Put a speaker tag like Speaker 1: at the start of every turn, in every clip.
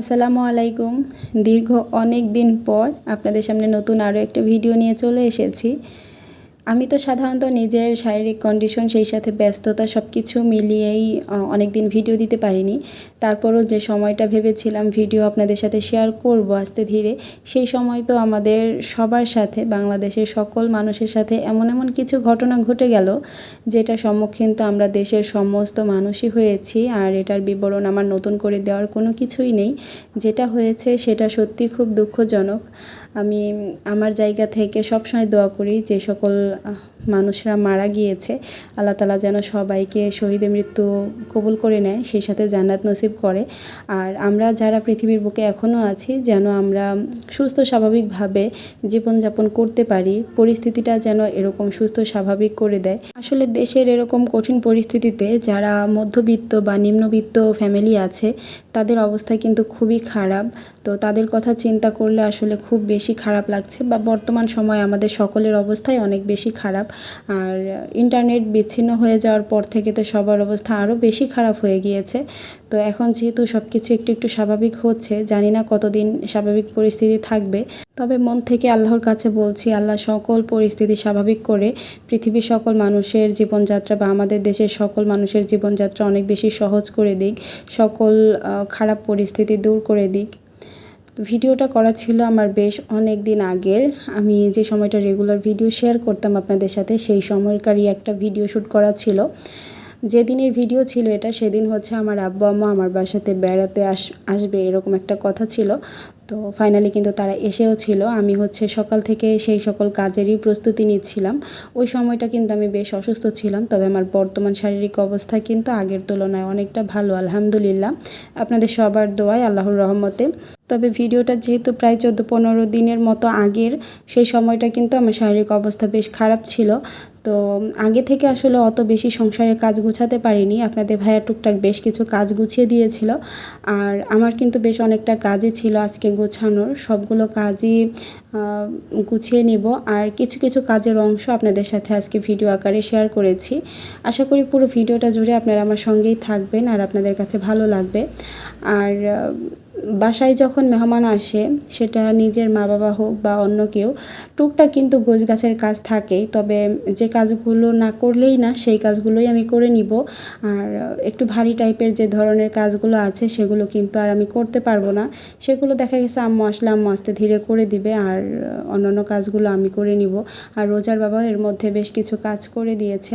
Speaker 1: আসসালামু আলাইকুম। দীর্ঘ অনেক দিন পর আপনাদের সামনে নতুন আরও একটা ভিডিও নিয়ে চলে এসেছি। আমি তো সাধারণত নিজের শারীরিক কন্ডিশন সেই সাথে ব্যস্ততা সব কিছু মিলিয়েই অনেক দিন ভিডিও দিতে পারিনি। তারপরও যে সময়টা ভেবেছিলাম ভিডিও আপনাদের সাথে শেয়ার করব আস্তে ধীরে, সেই সময় তো আমাদের সবার সাথে, বাংলাদেশের সকল মানুষের সাথে এমন এমন কিছু ঘটনা ঘটে গেল, যেটা সম্মুখীন তো আমরা দেশের সমস্ত মানুষই হয়েছি, আর এটার বিবরণ আমার নতুন করে দেওয়ার কোনো কিছুই নেই। যেটা হয়েছে সেটা সত্যি খুব দুঃখজনক। আমি আমার জায়গা থেকে সবসময় দোয়া করি যে সকল মানুষরা মারা গিয়েছে, আল্লাহ তালা যেন সবাইকে শহীদের মৃত্যু কবুল করে নেয়, সেই সাথে জান্নাত নসিব করে। আর আমরা যারা পৃথিবীর বুকে এখনও আছি, যেন আমরা সুস্থ স্বাভাবিকভাবে জীবনযাপন করতে পারি, পরিস্থিতিটা যেন এরকম সুস্থ স্বাভাবিক করে দেয়। আসলে দেশের এরকম কঠিন পরিস্থিতিতে যারা মধ্যবিত্ত বা নিম্নবিত্ত ফ্যামিলি আছে, তাদের অবস্থা কিন্তু খুবই খারাপ। তো তাদের কথা চিন্তা করলে আসলে খুব বেশি খারাপ লাগছে বা বর্তমান সময়ে আমাদের সকলের অবস্থাই অনেক বেশি খারাপ। আর ইন্টারনেট বিচ্ছিন্ন হয়ে যাওয়ার পর থেকে তো সবার অবস্থা আরও বেশি খারাপ হয়ে গিয়েছে। তো এখন যেহেতু সব কিছু একটু একটু স্বাভাবিক হচ্ছে, জানি না কতদিন স্বাভাবিক পরিস্থিতি থাকবে। তবে মন থেকে আল্লাহর কাছে বলছি, আল্লাহ সকল পরিস্থিতি স্বাভাবিক করে পৃথিবীর সকল মানুষের জীবনযাত্রা বা আমাদের দেশের সকল মানুষের জীবনযাত্রা অনেক বেশি সহজ করে দিক, সকল খারাপ পরিস্থিতি দূর করে দিক। ভিডিওটা করা ছিল আমার বেশ অনেক দিন আগের। আমি যে সময়টা রেগুলার ভিডিও শেয়ার করতাম আপনাদের সাথে, সেই সময়কারই একটা ভিডিও শ্যুট করা ছিল। যেদিনের ভিডিও ছিল এটা, সেদিন হচ্ছে আমার আব্বু আম্মা আমার বাসাতে বেড়াতে আস, আসবে এরকম একটা কথা ছিল। তো ফাইনালি কিন্তু তারা এসেও ছিল। আমি হচ্ছে সকাল থেকে সেই সকল কাজেরই প্রস্তুতি নিচ্ছিলাম। ওই সময়টা কিন্তু আমি বেশ অসুস্থ ছিলাম, তবে আমার বর্তমান শারীরিক অবস্থা কিন্তু আগের তুলনায় অনেকটা ভালো, আলহামদুলিল্লাহ। আপনাদের সবার দোয়ায়, আল্লাহর রহমতে। তবে ভিডিওটা যেহেতু প্রায় চোদ্দ পনেরো দিনের মতো আগের, সেই সময়টা কিন্তু আমার শারীরিক অবস্থা বেশ খারাপ ছিল। তো আগে থেকে আসলে অত বেশি সংসারে কাজ গুছাতে পারিনি। আপনাদের ভাইয়া টুকটাক বেশ কিছু কাজ গুছিয়ে দিয়েছিল। আর আমার কিন্তু বেশ অনেকটা কাজই ছিল আজকে গোছানোর। সবগুলো কাজই গুছিয়ে নিব। আর কিছু কিছু কাজের অংশ আপনাদের সাথে আজকে ভিডিও আকারে শেয়ার করেছি। আশা করি পুরো ভিডিওটা জুড়ে আপনারা আমার সঙ্গেই থাকবেন আর আপনাদের কাছে ভালো লাগবে। আর বাসায় যখন মেহমান আসে, সেটা নিজের মা বাবা হোক বা অন্য কেউ, টুকটাক কিন্তু গোছ গাছের কাজ থাকেই তবে যে কাজগুলো না করলেই না, সেই কাজগুলোই আমি করে নিব। আর একটু ভারী টাইপের যে ধরনের কাজগুলো আছে, সেগুলো কিন্তু আর আমি করতে পারব না। সেগুলো দেখা গেছে আম্মু আসলে আম্মু আস্তে ধীরে করে দিবে, আর অন্যান্য কাজগুলো আমি করে নিব। আর রোজার বাবা এর মধ্যে বেশ কিছু কাজ করে দিয়েছে।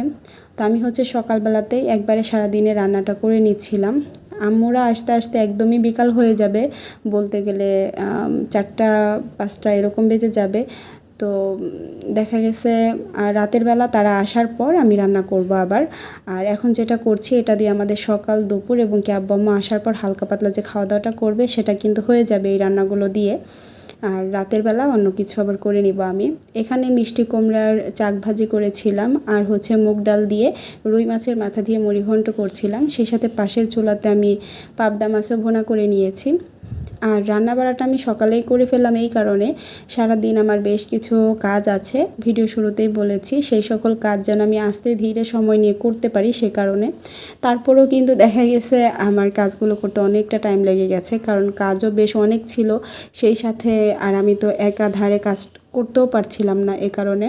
Speaker 1: তো আমি হচ্ছে সকালবেলাতেই একবারে সারাদিনে রান্নাটা করে নিচ্ছিলাম। আম্মুরা আসতে আসতে একদমই বিকাল হয়ে যাবে। বলতে গেলে চারটা, পাঁচটা এরকম বেজে যাবে। তো দেখা গেছে রাতের বেলা তারা আসার পর আমি রান্না করব আবার। আর এখন যেটা করছি, এটা দিয়ে আমাদের সকাল, দুপুর এবং ক্যাব আসার পর হালকা পাতলা যে খাওয়া দাওয়াটা করবে, সেটা কিন্তু হয়ে যাবে এই রান্নাগুলো দিয়ে। আর রাতের বেলা অন্য কিছু আবার করে নিব আমি। এখানে মিষ্টি কুমড়ার চাক ভাজি করেছিলাম আর হচ্ছে মুগ ডাল দিয়ে রুই মাছের মাথা দিয়ে মুড়িঘণ্ট করছিলাম। সেই সাথে পাশের চুলাতে আমি পাবদা মাছও ভোনা করে নিয়েছি। আর রান্নাবাড়াটা আমি সকালেই করে ফেললাম এই কারণে। সারা দিন আমার বেশ কিছু কাজ আছে, ভিডিও শুরুতেই বলেছি। সেই সকল কাজ যেন আমি আস্তে ধীরে সময় নিয়ে করতে পারি সে কারণে। তারপরেও কিন্তু দেখা গেছে আমার কাজগুলো করতে অনেকটা টাইম লেগে গেছে, কারণ কাজও বেশ অনেক ছিল। সেই সাথে আর আমি তো একাধারে কাজ করতেও পারছিলাম না এ কারণে।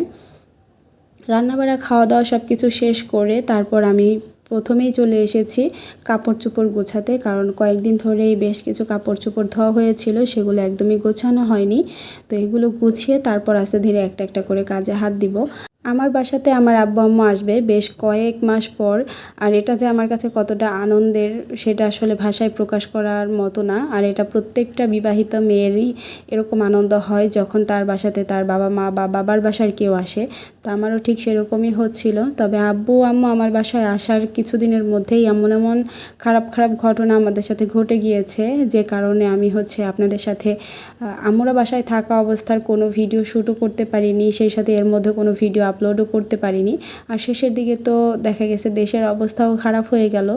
Speaker 1: রান্নাবাড়া খাওয়া দাওয়া সব কিছু শেষ করে তারপর আমি প্রথমেই চলে এসেছি কাপড় চোপড় গোছাতে, কারণ কয়েকদিন ধরেই বেশ কিছু কাপড় চোপড় ধোয়া হয়েছিল, সেগুলো একদমই গোছানো হয়নি। তো এগুলো গুছিয়ে তারপর আস্তে ধীরে একটা একটা করে কাজে হাত দিব। আমার বাসাতে আমার আব্বু আম্মু আসবে বেশ কয়েক মাস পর, আর এটা যে আমার কাছে কতটা আনন্দের সেটা আসলে ভাষায় প্রকাশ করার মতো না। আর এটা প্রত্যেকটা বিবাহিত মেয়েরই এরকম আনন্দ হয় যখন তার বাসাতে তার বাবা মা বা বাবার বাসার কেউ আসে। তো আমারও ঠিক সেরকমই হচ্ছিল। তবে আব্বু আম্মু আমার বাসায় আসার কিছুদিনের মধ্যেই এমন এমন খারাপ খারাপ ঘটনা আমাদের সাথে ঘটে গিয়েছে। যে কারণে আমি হচ্ছে আপনাদের সাথে আমরা বাসায় থাকা অবস্থার কোনো ভিডিও শ্যুটও করতে পারিনি। সেই সাথে এর মধ্যে কোনো ভিডিও আপলোডও করতে পারিনি। আর শেষের দিকে তো দেখা গেছে দেশের অবস্থাও খারাপ হয়ে গেল।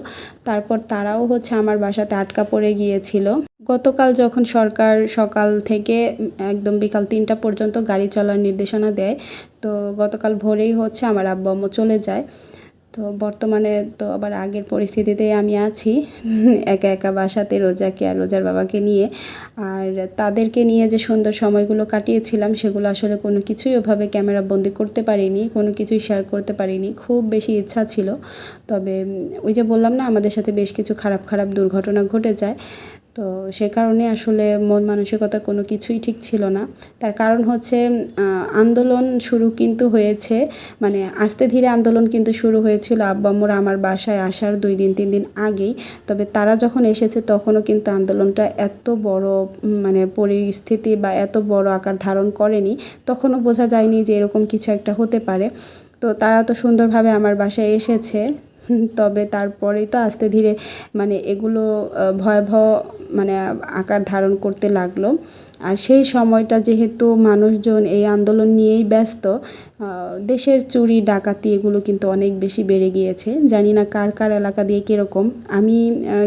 Speaker 1: তারপর তারাও হচ্ছে আমার বাসাতে আটকা পড়ে গিয়েছিল। গতকাল যখন সরকার সকাল থেকে একদম বিকাল তিনটা পর্যন্ত গাড়ি চলার নির্দেশনা দেয়, তো গতকাল ভোরেই হচ্ছে আমার আব্বা আম্মু চলে যায়। তো বর্তমানে তো আবার আগের পরিস্থিতিতেই আমি আছি, একা একা বাসাতে রোজাকে আর রোজার বাবাকে নিয়ে। আর তাদেরকে নিয়ে যে সুন্দর সময়গুলো কাটিয়েছিলাম, সেগুলো আসলে কোনো কিছুই ওভাবে ক্যামেরা বন্দি করতে পারিনি, কোনো কিছুই শেয়ার করতে পারিনি। খুব বেশি ইচ্ছা ছিল। তবে, ওই যে বললাম না, আমাদের সাথে বেশ কিছু খারাপ খারাপ দুর্ঘটনা ঘটে যায়। তো সে কারণে আসলে মন মানসিকতা কোনো কিছুই ঠিক ছিল না। তার কারণ হচ্ছে আন্দোলন শুরু কিন্তু হয়েছে মানে আস্তে ধীরে আন্দোলন কিন্তু শুরু হয়েছিল আব্বাম্মুরা আমার বাসায় আসার দুই দিন, তিন দিন আগেই। তবে তারা যখন এসেছে তখনও কিন্তু আন্দোলনটা এত বড় মানে পরিস্থিতি বা এত বড় আকার ধারণ করেনি, তখনও বোঝা যায়নি যে এরকম কিছু একটা হতে পারে। তো তারা তো সুন্দরভাবে আমার বাসায় এসেছে। তবে তারপরেই তো আস্তে ধীরে মানে এগুলো ভয়াবহ মানে আকার ধারণ করতে লাগল। আর সেই সময়টা যেহেতু মানুষজন এই আন্দোলন নিয়েই ব্যস্ত দেশের চুরি, ডাকাতি এগুলো কিন্তু অনেক বেশি বেড়ে গিয়েছে। জানি না কার কার এলাকা দিয়ে কীরকম। আমি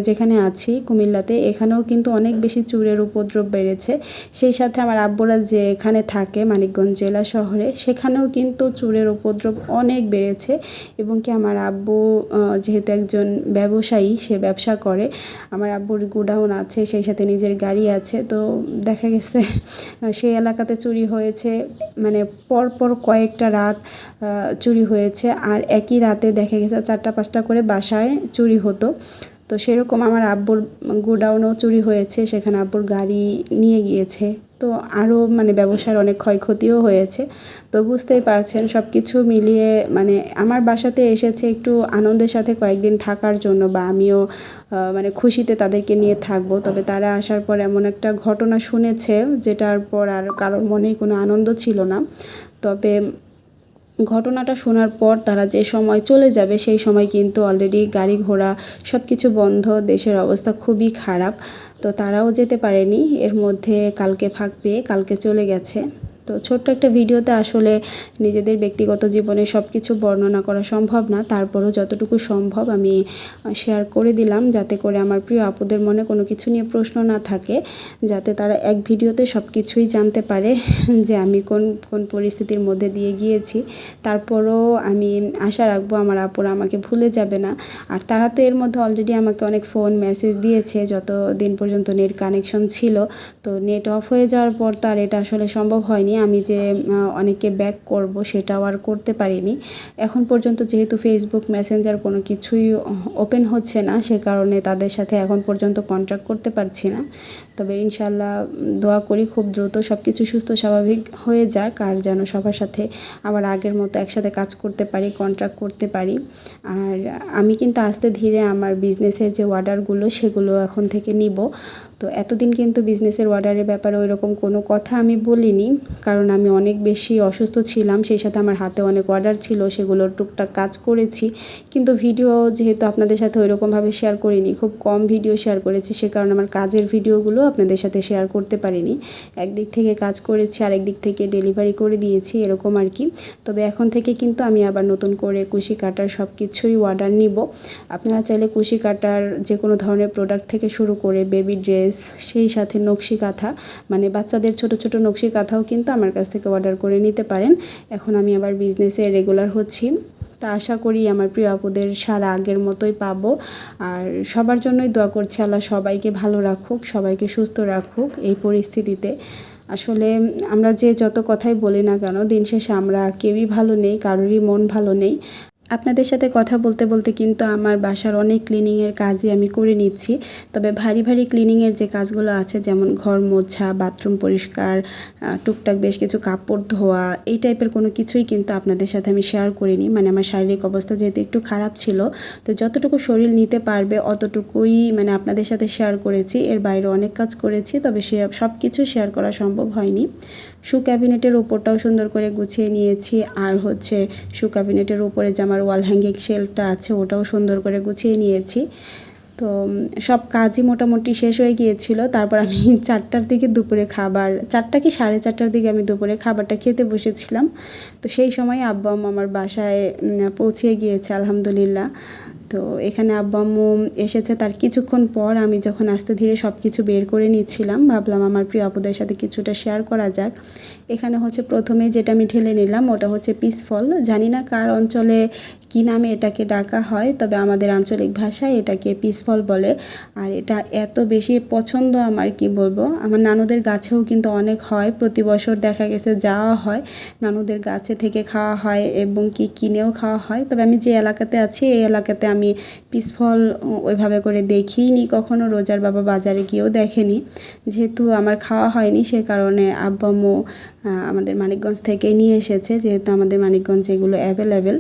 Speaker 1: যেখানে আছি কুমিল্লাতে, এখানেও কিন্তু অনেক বেশি চুরের উপদ্রব বেড়েছে। সেই সাথে আমার আব্বুরা যে এখানে থাকে, মানিকগঞ্জ জেলা শহরে, সেখানেও কিন্তু চুরের উপদ্রব অনেক বেড়েছে। এবং কি আমার আব্বু যেহেতু একজন ব্যবসায়ী, সে ব্যবসা করে। আমার আব্বুর গোডাউন আছে, সেই সাথে নিজের গাড়ি আছে। তো দেখা গেছে সেই এলাকাতে চুরি হয়েছে মানে পরপর কয়েকটা রাত চুরি হয়েছে। আর একই রাতে দেখা গেছে চারটা পাঁচটা করে বাসায় চুরি হতো। তো সেরকম আমার আব্বুর গোডাউনও চুরি হয়েছে, সেখানে আব্বুর গাড়ি নিয়ে গিয়েছে। তো আরও মানে ব্যবসার অনেক ক্ষয়ক্ষতিও হয়েছে। তো বুঝতেই পারছেন সব কিছু মিলিয়ে মানে আমার বাসাতে এসেছে একটু আনন্দের সাথে কয়েকদিন থাকার জন্য বা আমিও মানে খুশিতে তাদেরকে নিয়ে থাকব। তবে তারা আসার পর এমন একটা ঘটনা শুনেছে, যেটার পর আর কারোর মনেই কোনো আনন্দ ছিল না। তবে ঘটনাটা শোনার পর তারা যে সময় চলে যাবে সেই সময় কিন্তু অলরেডি গাড়ি ঘোড়া সব কিছু বন্ধ, দেশের অবস্থা খুবই খারাপ। তো তারাও যেতে পারেনি, এর মধ্যে কালকে ফাঁক পেয়ে কালকে চলে গেছে। তো ছোট্ট একটা ভিডিওতে আসলে নিজেদের ব্যক্তিগত জীবনে সব কিছু বর্ণনা করা সম্ভব না। তারপরও যতটুকু সম্ভব আমি শেয়ার করে দিলাম যাতে করে আমার প্রিয় আপুদের মনে কোনো কিছু নিয়ে প্রশ্ন না থাকে, যাতে তারা এক ভিডিওতে সব কিছুই জানতে পারে যে আমি কোন কোন পরিস্থিতির মধ্যে দিয়ে গিয়েছি। তারপরও আমি আশা রাখব আমার আপুরা আমাকে ভুলে যাবে না। আর তারা তো এর মধ্যে অলরেডি আমাকে অনেক ফোন মেসেজ দিয়েছে যত দিন পর্যন্ত নেট কানেকশন ছিল। তো নেট অফ হয়ে যাওয়ার পর তো আর এটা আসলে সম্ভব হয়নি। আমি যে অনেকে ব্যাক করব সেটাও আর করতে পারিনি। এখন পর্যন্ত যেহেতু ফেসবুক মেসেঞ্জার কোনো কিছুই ওপেন হচ্ছে না, সে কারণে তাদের সাথে এখন পর্যন্ত কন্ট্যাক্ট করতে পারছি না। তবে ইনশাল্লাহ দোয়া করি খুব দ্রুত সব কিছু সুস্থ, স্বাভাবিক হয়ে যাক আর যেন সবার সাথে আবার আগের মতো একসাথে কাজ করতে পারি কন্ট্রাক্ট করতে পারি। আর আমি কিন্তু আস্তে ধীরে আমার বিজনেসের যে অর্ডারগুলো সেগুলো এখন থেকে নিব। তো এতদিন কিন্তু বিজনেসের অর্ডারের ব্যাপারে ওই রকম কোনো কথা আমি বলিনি, কারণ আমি অনেক বেশি অসুস্থ ছিলাম, সেই সাথে আমার হাতে অনেক অর্ডার ছিল সেগুলোর টুকটাক কাজ করেছি। কিন্তু ভিডিও যেহেতু আপনাদের সাথে ওই রকমভাবে শেয়ার করিনি, খুব কম ভিডিও শেয়ার করেছি, সে কারণে আমার কাজের ভিডিওগুলো আপনাদের সাথে শেয়ার করতে পারিনি। একদিক থেকে কাজ করেছি আরেক দিক থেকে ডেলিভারি করে দিয়েছি, এরকম আর কি। তবে এখন থেকে কিন্তু আমি আবার নতুন করে কুশি কাটার সব কিছুই অর্ডার নিব। আপনারা চাইলে কুশি কাটার যে কোনো ধরনের প্রোডাক্ট থেকে শুরু করে বেবি ড্রেস সেই সাথে নকশি কাঁথা মানে বাচ্চাদের ছোট ছোট নকশি কাঁথাও কিন্তু আমার কাছ থেকে অর্ডার করে নিতে পারেন। এখন আমি আবার বিজনেসে রেগুলার হচ্ছি। তা আশা করি আমার প্রিয় আপুদের সারা আগের মতোই পাবো। আর সবার জন্যই দোয়া করছি আল্লাহ সবাইকে ভালো রাখুক, সবাইকে সুস্থ রাখুক এই পরিস্থিতিতে। আসলে আমরা যে যত কথাই বলি না কেন, দিন শেষে আমরা কেউই ভালো নেই, কারোরই মন ভালো নেই। আপনাদের সাথে কথা বলতে বলতে কিন্তু আমার বাসার অনেক ক্লিনিংয়ের কাজই আমি করে নিচ্ছি। তবে ভারী ভারী ক্লিনিংয়ের যে কাজগুলো আছে, যেমন ঘর মোছা বাথরুম পরিষ্কার টুকটাক বেশ কিছু কাপড় ধোয়া, এই টাইপের কোনো কিছুই কিন্তু আপনাদের সাথে আমি শেয়ার করিনি। মানে আমার শারীরিক অবস্থা যেহেতু একটু খারাপ ছিল, তো যতটুকু শরীর নিতে পারবে অতটুকুই মানে আপনাদের সাথে শেয়ার করেছি। এর বাইরে অনেক কাজ করেছি, তবে সে সব কিছু শেয়ার করা সম্ভব হয়নি। শু ক্যাবিনেটের ওপরটাও সুন্দর করে গুছিয়ে নিয়েছি। আর হচ্ছে শু ক্যাবিনেটের উপরে যে আমার ওয়াল হ্যাঙ্গিং শেলটা আছে, ওটাও সুন্দর করে গুছিয়ে নিয়েছি। তো সব কাজই মোটামুটি শেষ হয়ে গিয়েছিল। তারপর আমি চারটার দিকে দুপুরে খাবার, চারটা কি সাড়ে চারটার দিকে আমি দুপুরে খাবারটা খেতে বসেছিলাম। তো সেই সময় আব্বা আমার বাসায় পৌঁছে গিয়েছে, আলহামদুলিল্লাহ। তো এখানে আব্বা এসেছে, তার কিছুক্ষণ পর আমি যখন আস্তে ধীরে সব কিছু বের করে নিচ্ছিলাম, ভাবলাম আমার প্রিয় আপুদের সাথে কিছুটা শেয়ার করা যাক। এখানে হচ্ছে প্রথমে যেটা আমি ঢেলে নিলাম, ওটা হচ্ছে পিসফল। জানি না কার অঞ্চলে কী নামে এটাকে ডাকা হয়, তবে আমাদের আঞ্চলিক ভাষায় এটাকে পিস ফল বলে। আর এটা এত বেশি পছন্দ আমার কি বলব? আমার নানুদের গাছেও কিন্তু অনেক হয়। প্রতি বছর দেখা গেছে যাওয়া হয়। নানুদের গাছে থেকে খাওয়া হয় এবং কি কিনেও খাওয়া হয়। তবে আমি যে এলাকাতে আছি এই এলাকাতে আমি পিস ফল ওইভাবে করে দেখিনি। কখনো রোজার বাবা বাজারে গিয়েও দেখেনি। যেহেতু আমার খাওয়া হয়নি সে কারণে আব্বা আম্মু আহ, আমাদের মানিকগঞ্জ থেকে নিয়ে এসেছে। যেহেতু আমাদের মানিকগঞ্জ এগুলো অ্যাভেলেবেল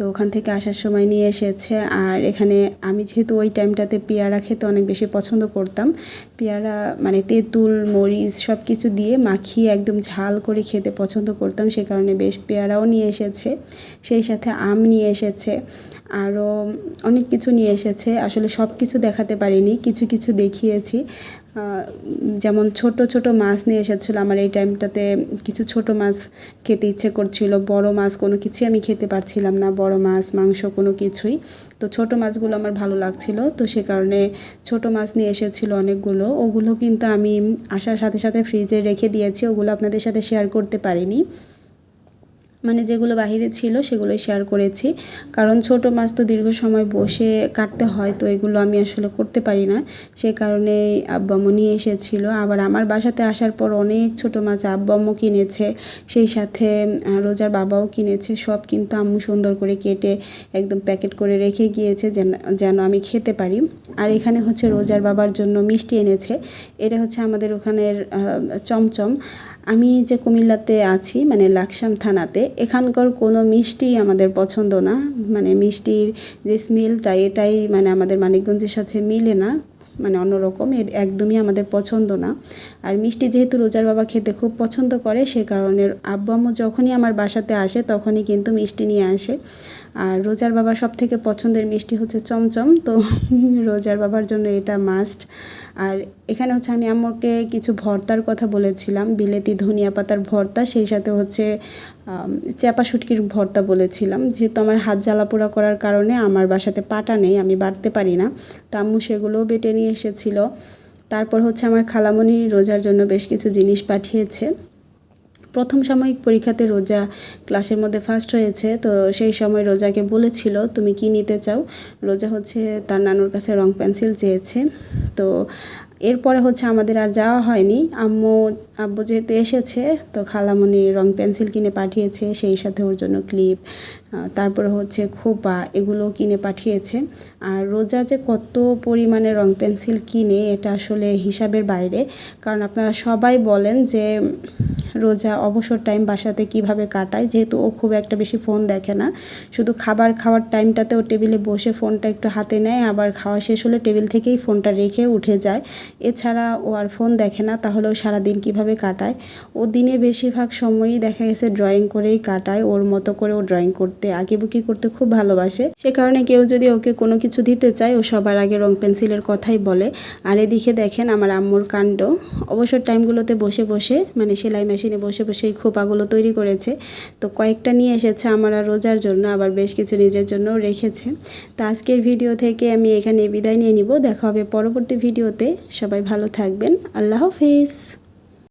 Speaker 1: তো ওখান থেকে আসার সময় নিয়ে এসেছে। আর এখানে আমি যেহেতু ওই টাইমটাতে পেয়ারা খেতে অনেক বেশি পছন্দ করতাম, পেয়ারা মানে তেঁতুল, মরিচ সব কিছু দিয়ে মাখিয়ে একদম ঝাল করে খেতে পছন্দ করতাম, সে কারণে বেশ পেয়ারাও নিয়ে এসেছে। সেই সাথে আম নিয়ে এসেছে, আরও অনেক কিছু নিয়ে এসেছে। আসলে সব কিছু দেখাতে পারিনি, কিছু কিছু দেখিয়েছি। যেমন ছোট ছোট মাছ নিয়ে এসেছিল, আমার এই টাইমটাতে কিছু ছোট মাছ খেতে ইচ্ছে করছিল, বড় মাছ কোনো কিছুই আমি খেতে পারছিলাম না, বড় মাছ, মাংস কোনো কিছুই। তো ছোট মাছগুলো আমার ভালো লাগছিল, তো সে কারণে ছোট মাছ নিয়ে এসেছিল অনেকগুলো, ওগুলো কিন্তু আমি আসার সাথে সাথে ফ্রিজে রেখে দিয়েছি, ওগুলো আপনাদের সাথে শেয়ার করতে পারিনি। মানে যেগুলো বাহিরে ছিল সেগুলোই শেয়ার করেছি। কারণ ছোট মাছ তো দীর্ঘ সময় বসে কাটতে হয়, তো এগুলো আমি আসলে করতে পারি না। সে কারণে আব্বাম্মু নিয়ে এসেছিল। আবার আমার বাসাতে আসার পর অনেক ছোট মাছ আব্বাম্মু কিনেছে, সেই সাথে রোজার বাবাও কিনেছে। সব কিন্তু আম্মু সুন্দর করে কেটে একদম প্যাকেট করে রেখে গিয়েছে যেন যেন আমি খেতে পারি। আর এখানে হচ্ছে রোজার বাবার জন্য মিষ্টি এনেছে। এটা হচ্ছে আমাদের ওখানের চমচম। আমি যে কুমিল্লাতে আছি মানে লাকসাম থানাতে, এখানকার কোনো মিষ্টি আমাদের পছন্দ না। মানে মিষ্টির যে স্মেলটা এটাই মানে আমাদের মানিকগঞ্জের সাথে মিলে না। মানে অন্যরকম, এর একদমই আমাদের পছন্দ না। আর মিষ্টি যেহেতু রোজার বাবা খেতে খুব পছন্দ করে, সে কারণে আব্বু আম্মু যখনই আমার বাসাতে আসে, তখনই কিন্তু মিষ্টি নিয়ে আসে। আর রোজার বাবার সব থেকে পছন্দের মিষ্টি হচ্ছে চমচম, তো রোজার বাবার জন্য এটা মাস্ট আর এখানে হচ্ছে আমি আম্মুকে কিছু ভর্তার কথা বলেছিলাম, বিলেতি ধনিয়া পাতার ভর্তা, সেই সাথে হচ্ছে চ্যাপা শুটকির ভর্তা বলেছিলাম। যেহেতু আমার হাত জ্বালা পোড়া করার কারণে আমার বাসাতে পাটা নেই, আমি বাড়তে পারি না। তো আম্মু সেগুলোও বেটে নিয়ে এসেছিল। তারপর হচ্ছে আমার খালামণি রোজার জন্য বেশ কিছু জিনিস পাঠিয়েছে। প্রথম সাময়িক পরীক্ষাতে রোজা ক্লাসের মধ্যে ফার্স্ট হয়েছে, তো সেই সময় রোজাকে বলেছিল, তুমি কি নিতে চাও? রোজা হচ্ছে তার নানুর কাছে রং পেন্সিল চেয়েছে। তো এরপরে হচ্ছে আমাদের আর যাওয়া হয়নি। আম্মু, আব্বু যেহেতু এসেছে, তো খালামণি রং পেন্সিল কিনে পাঠিয়েছে, সেই সাথে ওর জন্য ক্লিপ তারপরে হচ্ছে খোপা এগুলো কিনে পাঠিয়েছে। আর রোজা যে কত পরিমাণে রং পেন্সিল কিনে, এটা আসলে হিসাবের বাইরে। কারণ আপনারা সবাই বলেন যে রোজা, অবসর টাইম বাসাতে কীভাবে কাটায়, যেহেতু ও খুব একটা বেশি ফোন দেখে না। শুধু খাবার খাওয়ার টাইমটাতে ও টেবিলে বসে ফোনটা একটু হাতে নেয়, আবার খাওয়া শেষ হলে টেবিল থেকেই ফোনটা রেখে উঠে যায়। এছাড়া ও আর ফোন দেখে না, তাহলে ও সারাদিন কীভাবে কাটায়? ও দিনে বেশিরভাগ সময়ই দেখা গেছে ড্রয়িং করেই কাটায়, ওর মতো করে ও ড্রয়িং করতে, আঁকিবুকি করতে খুব ভালোবাসে। সে কারণে কেউ যদি ওকে কোনো কিছু দিতে চায়, ও সবার আগে রং পেন্সিলের কথাই বলে। আর এদিকে দেখেন আমার আম্মুর কাণ্ড। অবসর টাইমগুলোতে বসে বসে মানে সেলাই মেশিনে বসে বসে এই খোপাগুলো তৈরি করেছে। তো কয়েকটা নিয়ে এসেছে আমার আর রোজার জন্য, আবার বেশ কিছু নিজের জন্যও রেখেছে। তো আজকের ভিডিও থেকে আমি এখানে বিদায় নিয়ে নিব। দেখা হবে পরবর্তী ভিডিওতে। সবাই ভালো থাকবেন। আল্লাহ হাফেজ।